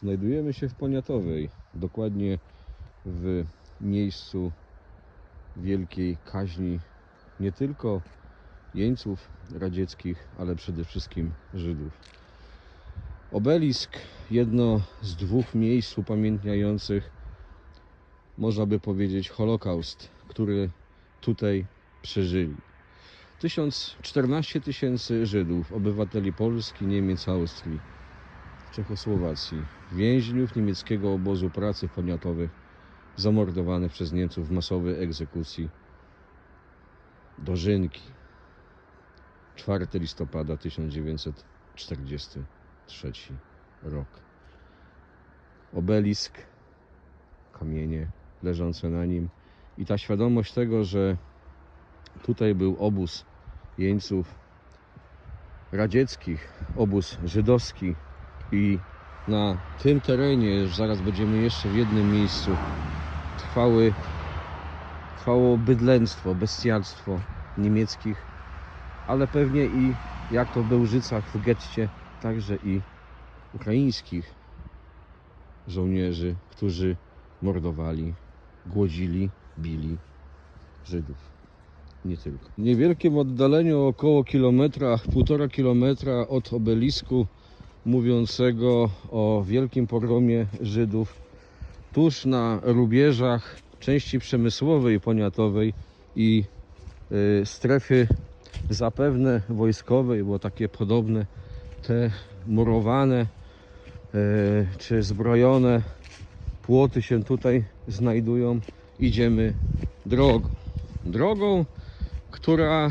Znajdujemy się w Poniatowej, dokładnie w miejscu wielkiej kaźni nie tylko jeńców radzieckich, ale przede wszystkim Żydów. Obelisk, jedno z dwóch miejsc upamiętniających, można by powiedzieć, Holokaust, który tutaj przeżyli. 1014 tysięcy Żydów, obywateli Polski, Niemiec, Austrii, Czechosłowacji, więźniów niemieckiego obozu pracy poniatowych, zamordowanych przez Niemców w masowej egzekucji Dożynki. 4 listopada 1943 rok. Obelisk, kamienie leżące na nim i ta świadomość tego, że tutaj był obóz jeńców radzieckich, obóz żydowski i na tym terenie, zaraz będziemy jeszcze w jednym miejscu, trwały, trwało bydlęctwo, bestialstwo niemieckich, ale pewnie i jak to w Bełżycach w getcie, także i ukraińskich żołnierzy, którzy mordowali, głodzili, bili Żydów. Nie tylko. W niewielkim oddaleniu około kilometra, półtora kilometra od obelisku mówiącego o wielkim pogromie Żydów, tuż na rubieżach części przemysłowej poniatowej i y, strefy zapewne wojskowej, bo takie podobne te murowane y, czy zbrojone płoty się tutaj znajdują. Idziemy drogą. Drogą, która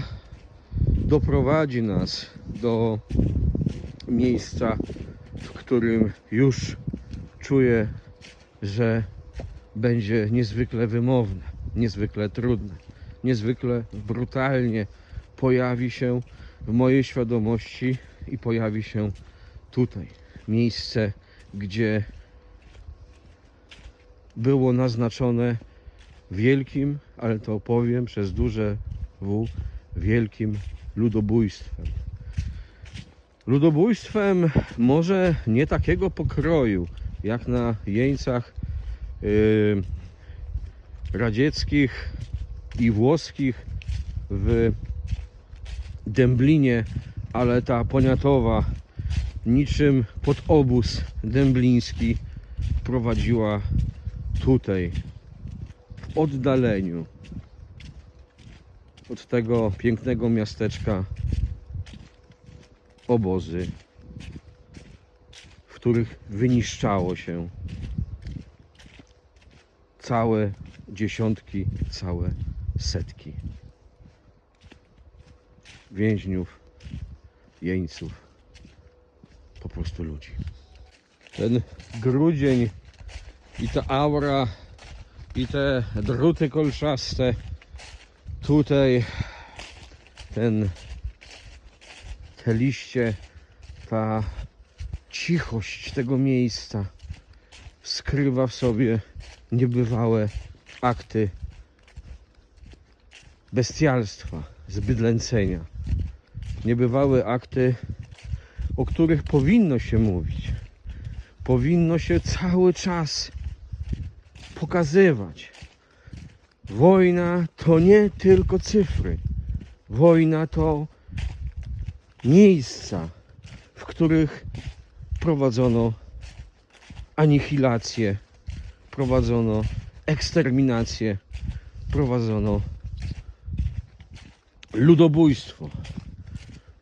doprowadzi nas do miejsca, w którym już czuję, że będzie niezwykle wymowne, niezwykle trudne, niezwykle brutalnie pojawi się w mojej świadomości i pojawi się tutaj. Miejsce, gdzie było naznaczone wielkim, ale to opowiem przez duże W, wielkim ludobójstwem. Ludobójstwem może nie takiego pokroju, jak na jeńcach yy, radzieckich i włoskich w Dęblinie, ale ta poniatowa niczym pod obóz dębliński prowadziła tutaj w oddaleniu od tego pięknego miasteczka obozy, w których wyniszczało się całe dziesiątki, całe setki więźniów, jeńców, po prostu ludzi. Ten grudzień i ta aura i te druty kolczaste tutaj ten te liście ta cichość tego miejsca skrywa w sobie niebywałe akty bestialstwa, zbydlęcenia. Niebywałe akty, o których powinno się mówić. Powinno się cały czas pokazywać. Wojna to nie tylko cyfry. Wojna to miejsca, w których prowadzono anihilację, prowadzono eksterminację, prowadzono ludobójstwo.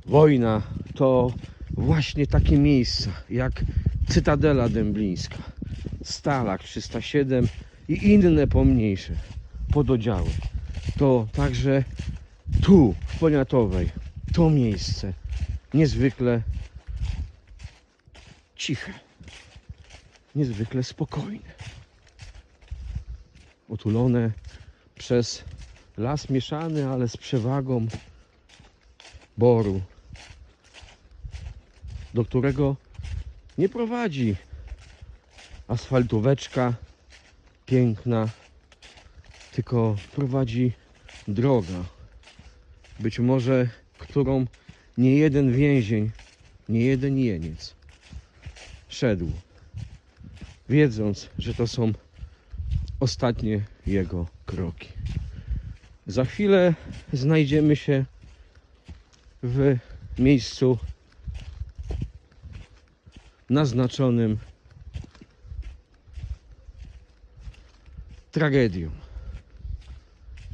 Wojna to właśnie takie miejsca jak Cytadela Dęblińska, Stalak 307 i inne pomniejsze pododdziały. To także tu w Poniatowej to miejsce niezwykle ciche, niezwykle spokojne. Otulone przez las mieszany, ale z przewagą boru, do którego nie prowadzi asfaltóweczka piękna, tylko prowadzi droga. Być może, którą nie jeden więzień, nie jeden jeniec szedł wiedząc, że to są ostatnie jego kroki. Za chwilę znajdziemy się w miejscu naznaczonym tragedią.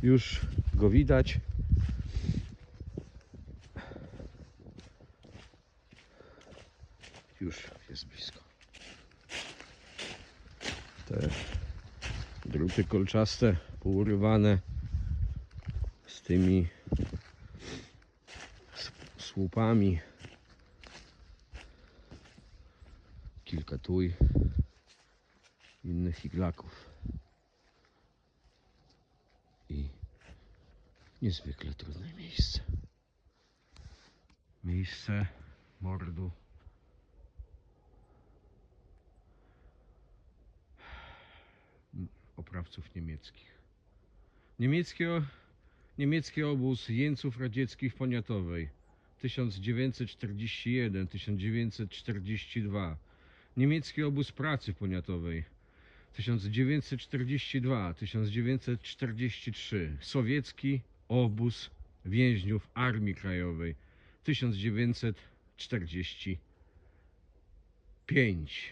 Już go widać. Już jest blisko. Te druty kolczaste, pourywane z tymi słupami. Kilka tuj innych iglaków. I niezwykle trudne miejsce. Miejsce mordu. Oprawców niemieckich. Niemiecki, niemiecki obóz jeńców radzieckich w Poniatowej 1941-1942. Niemiecki obóz pracy Poniatowej 1942-1943. Sowiecki obóz więźniów Armii Krajowej 1945.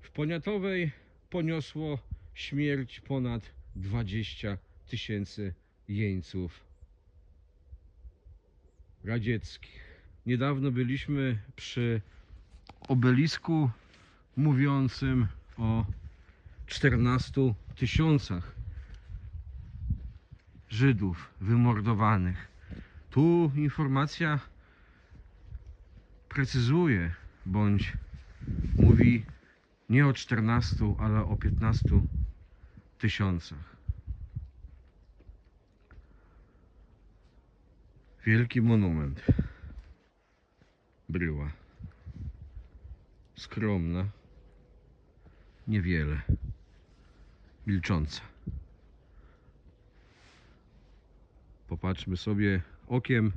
W Poniatowej poniosło śmierć ponad 20 tysięcy jeńców radzieckich. Niedawno byliśmy przy obelisku mówiącym o 14 tysiącach Żydów wymordowanych. Tu informacja precyzuje bądź mówi nie o 14, ale o 15 tysiącach. Wielki monument. Bryła. Skromna. Niewiele. Milcząca. Popatrzmy sobie okiem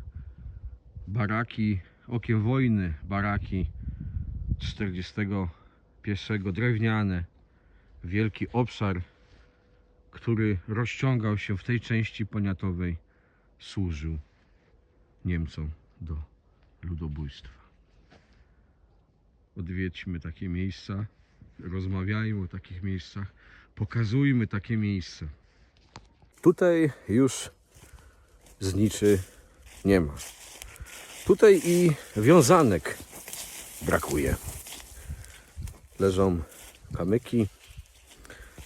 baraki, okiem wojny baraki 41 drewniane, wielki obszar, który rozciągał się w tej części poniatowej, służył Niemcom do ludobójstwa. Odwiedźmy takie miejsca, rozmawiajmy o takich miejscach, pokazujmy takie miejsca. Tutaj już zniczy nie ma. Tutaj i wiązanek brakuje leżą kamyki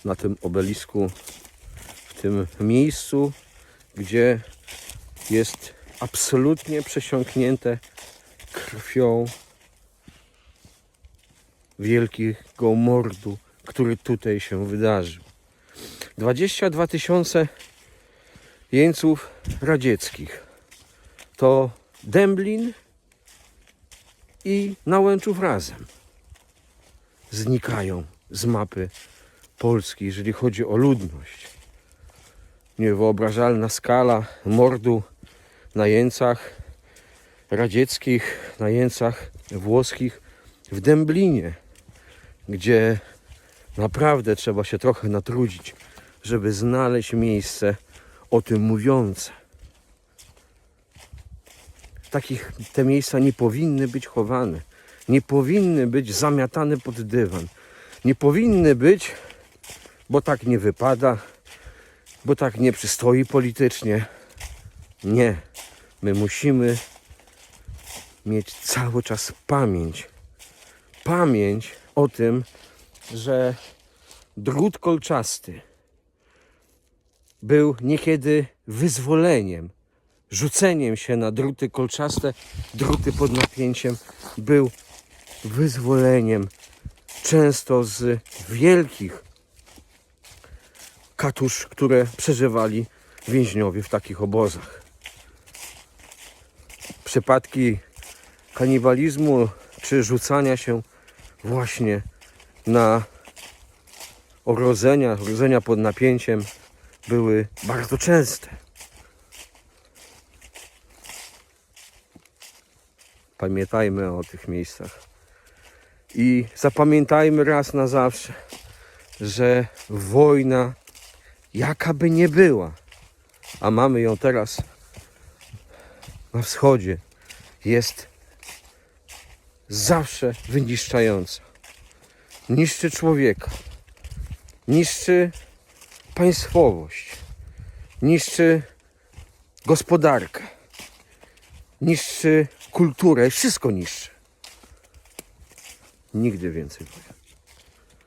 na tym obelisku, w tym miejscu, gdzie jest absolutnie przesiąknięte krwią wielkiego mordu, który tutaj się wydarzył. 22 tysiące jeńców radzieckich to Dęblin i Nałęczów razem znikają z mapy Polski, jeżeli chodzi o ludność. Niewyobrażalna skala mordu na jeńcach radzieckich, na jeńcach włoskich w Dęblinie, gdzie naprawdę trzeba się trochę natrudzić, żeby znaleźć miejsce o tym mówiące. Takich te miejsca nie powinny być chowane nie powinny być zamiatane pod dywan. Nie powinny być, bo tak nie wypada, bo tak nie przystoi politycznie. Nie. My musimy mieć cały czas pamięć. Pamięć o tym, że drut kolczasty był niekiedy wyzwoleniem, rzuceniem się na druty kolczaste, druty pod napięciem był wyzwoleniem często z wielkich katusz, które przeżywali więźniowie w takich obozach. Przypadki kanibalizmu czy rzucania się właśnie na ogrodzenia, ogrodzenia pod napięciem były bardzo częste. Pamiętajmy o tych miejscach. I zapamiętajmy raz na zawsze, że wojna, jaka by nie była, a mamy ją teraz na wschodzie, jest zawsze wyniszczająca. Niszczy człowieka, niszczy państwowość, niszczy gospodarkę, niszczy kulturę, wszystko niszczy. Nigdy więcej wojny.